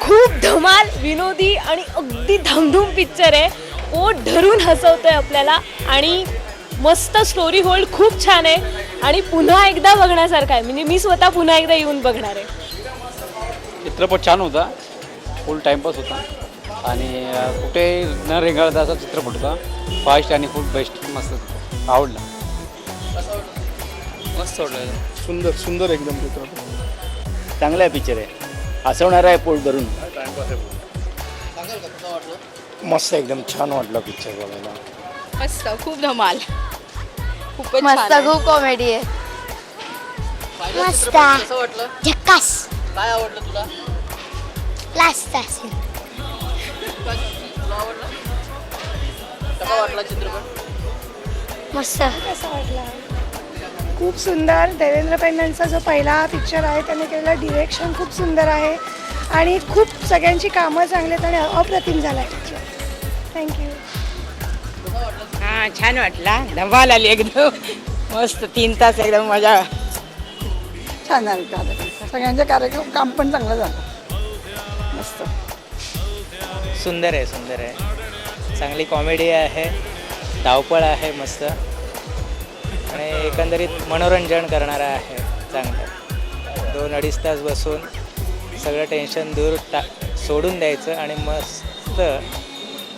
खूप धमाल विनोदी आणि अगदी धमधूम पिक्चर आहे. ओ ढरून हसवतोय आपल्याला आणि मस्त स्टोरी होल्ड खूप छान आहे. आणि पुन्हा एकदा बघण्यासारखं आहे. म्हणजे मी स्वतः पुन्हा एकदा येऊन बघणार आहे. चित्रपट छान होता. फुल टाईमपास होता. आणि अं, कुठे न रेंगाळता असा चित्रपट होता. फास्ट आणि फुल बेस्ट मस्त. होता. आवडला. मस्त वाटलं सुंदर सुंदर एकदम चित्रपट. चांगला पिक्चर आहे. हसवणारा आहे पोट धरून मस्त एकदम छान वाटलं पिक्चर बघायला. मस्त खूप धमाल. खूपच मस्त छान आहे. खूप कॉमेडी आहे. मस्त. कसं वाटलं? झक्कास. काय आवडलं तुला? लास्ट असेल. तुला आवडलं? कसा वाटला चित्रपट? मस्त. खूप सुंदर. देवेंद्र पेंडनचा जो पहिला पिक्चर आहे त्याने केलेलं डिरेक्शन खूप सुंदर आहे. आणि खूप सगळ्यांची कामं चांगली आहेत आणि अप्रतिम झाला आहे पिक्चर थँक्यू हा छान वाटला. धमाल आली एकदम. मस्त तीन तास एकदम मजा. छान झालं कार्यक्रम सगळ्यांचे कार्यक्रम काम पण चांगलं झालं. मस्त. सुंदर आहे सुंदर आहे. चांगली कॉमेडी आहे. धावपळ आहे मस्त. आणि एकंदरीत मनोरंजन करणारं आहे. चांगलं. दोन अडीच तास बसून सगळं टेन्शन दूर टा सोडून द्यायचं आणि मस्त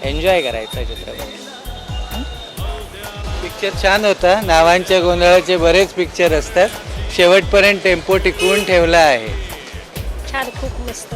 एन्जॉय करायचं चित्रपट. पिक्चर छान होता. नावांच्या गोंधळाचे बरेच पिक्चर असतात. शेवटपर्यंत टेम्पो टिकवून ठेवला आहे. छान खूप मस्त.